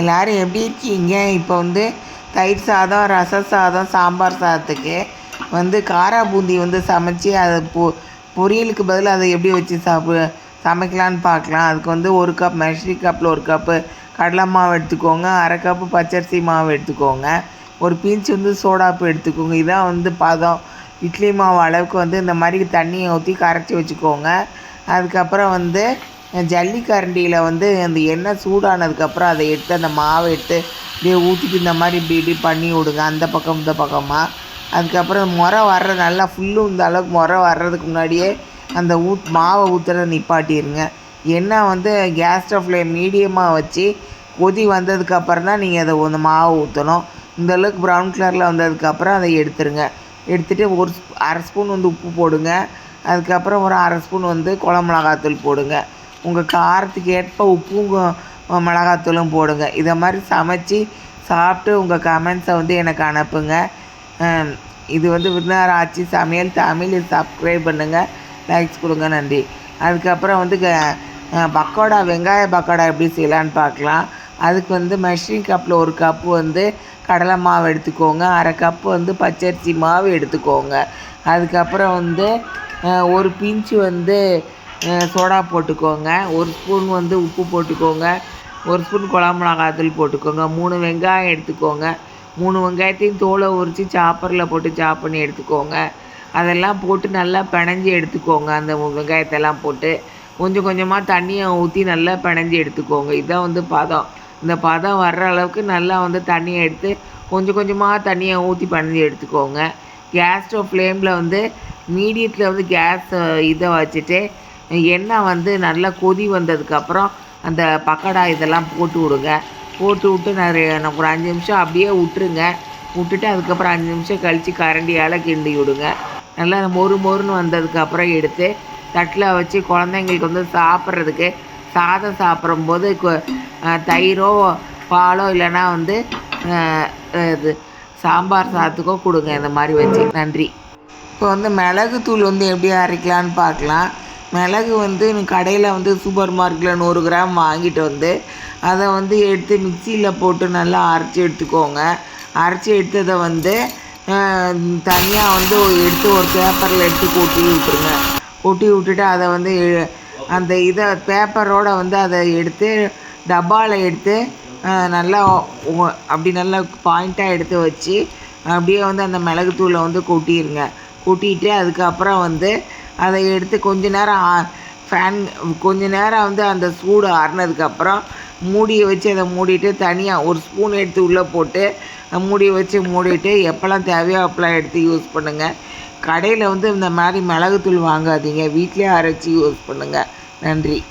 எல்லோரும் எப்படி இருக்கீங்க? இப்போ வந்து தயிர் சாதம் ரச சாதம் சாம்பார் சாதத்துக்கு வந்து காரா பூந்தி வந்து சமைச்சி அதை பொ பொரியலுக்கு பதில் அதை எப்படி வச்சு சாப்பிடு சமைக்கலான்னு பார்க்கலாம் அதுக்கு வந்து ஒரு கப் மெஷரி கப்பில் ஒரு கப்பு கடலை மாவு எடுத்துக்கோங்க. அரை கப்பு பச்சரிசி மாவு எடுத்துக்கோங்க. ஒரு பீன்ச் வந்து சோடாப்பு எடுத்துக்கோங்க. இதான் வந்து பதம். இட்லி மாவு அளவுக்கு வந்து இந்த மாதிரி தண்ணியை ஊற்றி கரைச்சி வச்சுக்கோங்க. அதுக்கப்புறம் வந்து ஜல்லிக்கரண்டியில் வந்து அந்த எண்ணெய் சூடானதுக்கப்புறம் அதை எடுத்து அந்த மாவை எடுத்து இப்படியே ஊற்றிட்டு இந்த மாதிரி இப்படி இப்படி பண்ணி விடுங்க. அந்த பக்கம் இந்த பக்கமாக அதுக்கப்புறம் முறை வர்ற நல்லா ஃபுல்லு இந்த அளவுக்கு முறை வர்றதுக்கு முன்னாடியே அந்த ஊத் மாவை ஊற்றுறத நிப்பாட்டிடுங்க எண்ணெய் வந்து கேஸ் ஸ்டவ்வில் மீடியமாக வச்சு கொதி வந்ததுக்கப்புறம் தான் நீங்கள் அதை அந்த மாவை ஊற்றணும் இந்த அளவுக்கு ப்ரௌன் கலரில் வந்ததுக்கப்புறம் அதை எடுத்துருங்க. எடுத்துகிட்டு ஒரு அரை ஸ்பூன் வந்து உப்பு போடுங்க. அதுக்கப்புறம் ஒரு அரை ஸ்பூன் வந்து குழம்பு மிளகாத்தூள் போடுங்க. உங்கள் காரத்துக்கு ஏற்ப உப்பும் மிளகாத்தூளும் போடுங்க. இதை மாதிரி சமைச்சி சாப்பிட்டு உங்கள் கமெண்ட்ஸை வந்து எனக்கு அனுப்புங்க. இது வந்து விருந்தார் ஆட்சி சமையல் தமிழ் சப்ஸ்கிரைப் பண்ணுங்கள் லைக்ஸ் கொடுங்க நன்றி. அதுக்கப்புறம் வந்து பக்கோடா வெங்காய பக்கோடா எப்படி செய்யலான்னு பார்க்கலாம். அதுக்கு வந்து மெஷரிங் கப்பில் ஒரு கப்பு வந்து கடலை மாவு எடுத்துக்கோங்க. அரை கப்பு வந்து பச்சரிசி மாவு எடுத்துக்கோங்க. அதுக்கப்புறம் வந்து ஒரு பிஞ்சு வந்து சோடா போட்டுக்கோங்க. ஒரு ஸ்பூன் வந்து உப்பு போட்டுக்கோங்க. ஒரு ஸ்பூன் குழம்பு மிளகாத்தூள் போட்டுக்கோங்க. மூணு வெங்காயம் எடுத்துக்கோங்க. மூணு வெங்காயத்தையும் தோலை உரித்து சாப்பரில் போட்டு சாப் பண்ணி எடுத்துக்கோங்க. அதெல்லாம் போட்டு நல்லா பிணைஞ்சி எடுத்துக்கோங்க. அந்த வெங்காயத்தெல்லாம் போட்டு கொஞ்சம் கொஞ்சமாக தண்ணியை ஊற்றி நல்லா பிணைஞ்சி எடுத்துக்கோங்க. இதுதான் வந்து பதம். இந்த பதம் வர்ற அளவுக்கு நல்லா வந்து தண்ணியை எடுத்து கொஞ்சம் கொஞ்சமாக தண்ணியை ஊற்றி பிணைஞ்சி எடுத்துக்கோங்க. கேஸ் ஸ்டவ் ஃப்ளேமில் வந்து மீடியத்தில் வந்து கேஸ் இதை வச்சுட்டு எண்ணெய் வந்து நல்லா கொதி வந்ததுக்கப்புறம் அந்த பக்கடா இதெல்லாம் போட்டு விடுங்க. போட்டு விட்டு நிறைய ஒரு அஞ்சு நிமிஷம் அப்படியே விட்டுருங்க. விட்டுட்டு அதுக்கப்புறம் அஞ்சு நிமிஷம் கழித்து கரண்டியால் கிண்டி விடுங்க. நல்லா மொறு மொறுன்னு வந்ததுக்கப்புறம் எடுத்து தட்டில் வச்சு குழந்தைங்களுக்கு வந்து சாப்பிட்றதுக்கு சாதம் சாப்பிடும்போது தயிரோ பாலோ இல்லைன்னா வந்து இது சாம்பார் சாதத்துக்கோ கொடுங்க. இந்த மாதிரி வச்சு. நன்றி. இப்போ வந்து மிளகு தூள் வந்து எப்படி அரைக்கலான்னு பார்க்கலாம். மிளகு வந்து கடையில் வந்து சூப்பர் மார்க்கெட்டில் நூறு கிராம் வாங்கிட்டு வந்து அதை வந்து எடுத்து மிக்சியில் போட்டு நல்லா அரைச்சி எடுத்துக்கோங்க. அரைச்சி எடுத்ததை வந்து தனியாக வந்து எடுத்து ஒரு பேப்பரில் எடுத்து கொட்டி விட்டுருங்க. கொட்டி விட்டுட்டு அதை வந்து அந்த இதை பேப்பரோடு வந்து அதை எடுத்து டப்பாவில் எடுத்து நல்லா அப்படி நல்லா பாயிண்ட்டாக எடுத்து வச்சு அப்படியே வந்து அந்த மிளகுத்தூளை வந்து கொட்டிடுங்க கொட்டிட்டு அதுக்கப்புறம் வந்து அதை எடுத்து கொஞ்ச நேரம் ஃபேன் கொஞ்ச நேரம் வந்து அந்த சூடு ஆறுனதுக்கப்புறம் மூடியை வச்சு அதை மூடிட்டு தனியாக ஒரு ஸ்பூன் எடுத்து உள்ளே போட்டு மூடியை வச்சு மூடிட்டு எப்போல்லாம் தேவையோ அப்போல்லாம் எடுத்து யூஸ் பண்ணுங்கள் கடையில் வந்து இந்த மாதிரி மிளகுத்தூள் வாங்காதீங்க. வீட்டிலே அரைச்சி யூஸ் பண்ணுங்கள் நன்றி.